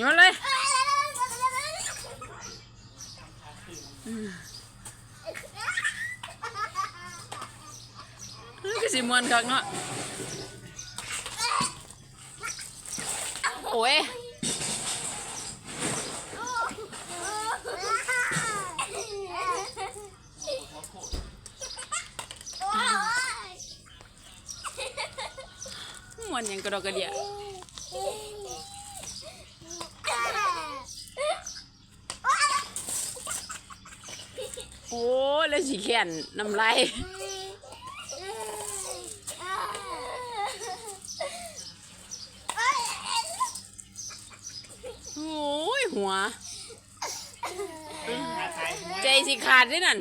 โยนเลยก็สิมวนคักเนาะโอ้ยมวนยังกระดกกระเดีย โอ้แล้วสิแขนน้ำลายโอ้ยหัว ใจสิขาดด้วยนั่น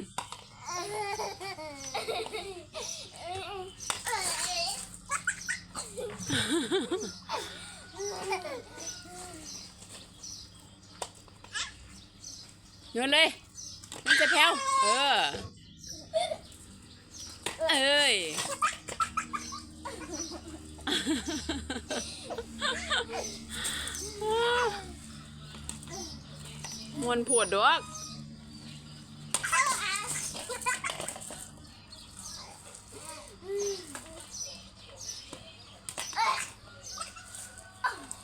โยนเลย มันจะแพวเออ เอ้ย มวนปวดดอก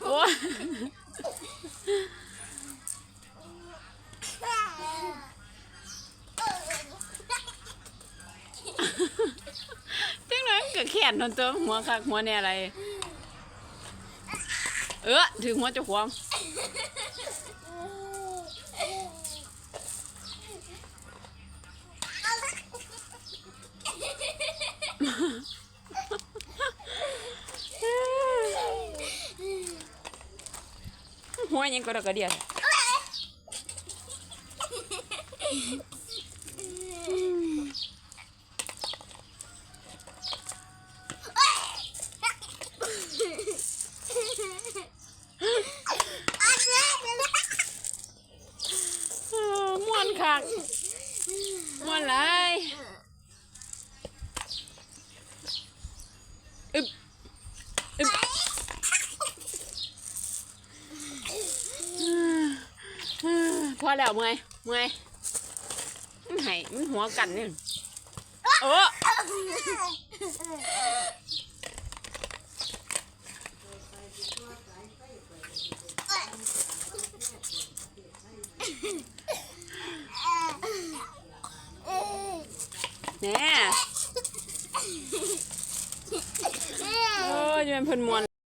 โอ้ยจังเลย ก็แขนนนตัวหัวคักหัวเนี่ยอะไร เออถึงหัวจะความหัวยังก็ดกกระเดียดเออม่ วนคักม่วนหลายอึบอึบพอแล้วเมื่อยเมื่อยมันไห้มันหัวกันเนี่ยโอ้ แหน่โอ้ยจะเป็นเพิ่นมวน